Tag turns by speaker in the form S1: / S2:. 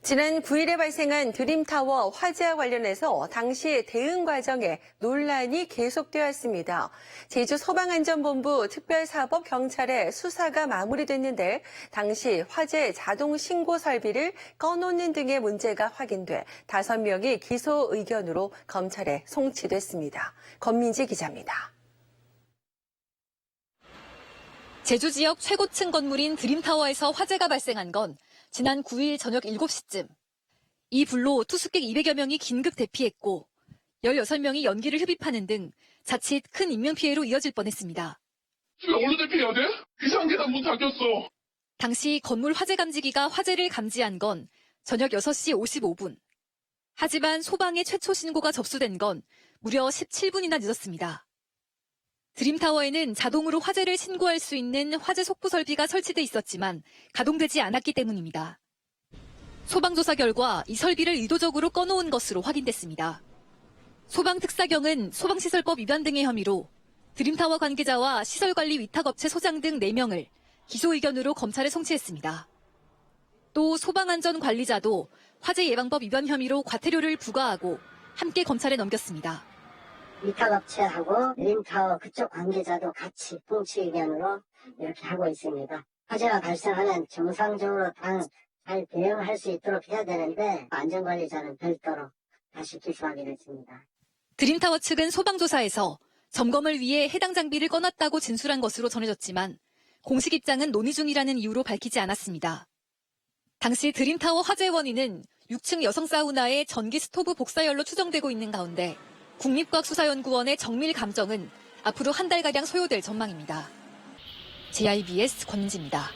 S1: 지난 9일에 발생한 드림타워 화재와 관련해서 당시 대응 과정에 논란이 계속되었습니다. 제주 소방안전본부 특별사법 경찰의 수사가 마무리됐는데 당시 화재 자동 신고 설비를 꺼놓는 등의 문제가 확인돼 5명이 기소 의견으로 검찰에 송치됐습니다. 권민지 기자입니다.
S2: 제주 지역 최고층 건물인 드림타워에서 화재가 발생한 건 지난 9일 저녁 7시쯤. 이 불로 투숙객 200여 명이 긴급 대피했고 16명이 연기를 흡입하는 등 자칫 큰 인명피해로 이어질 뻔했습니다.
S3: 지금 어느 대피해야 돼? 비상계단 문 닫혔어.
S2: 당시 건물 화재 감지기가 화재를 감지한 건 저녁 6시 55분. 하지만 소방의 최초 신고가 접수된 건 무려 17분이나 늦었습니다. 드림타워에는 자동으로 화재를 신고할 수 있는 화재 속보 설비가 설치돼 있었지만 가동되지 않았기 때문입니다. 소방조사 결과 이 설비를 의도적으로 꺼놓은 것으로 확인됐습니다. 소방특사경은 소방시설법 위반 등의 혐의로 드림타워 관계자와 시설관리 위탁업체 소장 등 4명을 기소 의견으로 검찰에 송치했습니다. 또 소방안전관리자도 화재 예방법 위반 혐의로 과태료를 부과하고 함께 검찰에 넘겼습니다.
S4: 위탁업체하고 림타워 그쪽 관계자도 같이 통치 의견으로 이렇게 하고 있습니다. 화재가 발생하면 정상적으로 당 잘 대응할 수 있도록 해야 되는데 안전관리자는 별도로 다시 기소하게 됐습니다.
S2: 드림타워 측은 소방조사에서 점검을 위해 해당 장비를 꺼놨다고 진술한 것으로 전해졌지만 공식 입장은 논의 중이라는 이유로 밝히지 않았습니다. 당시 드림타워 화재 원인은 6층 여성 사우나의 전기 스토브 복사열로 추정되고 있는 가운데 국립과학수사연구원의 정밀 감정은 앞으로 한 달가량 소요될 전망입니다. JIBS 권은지입니다.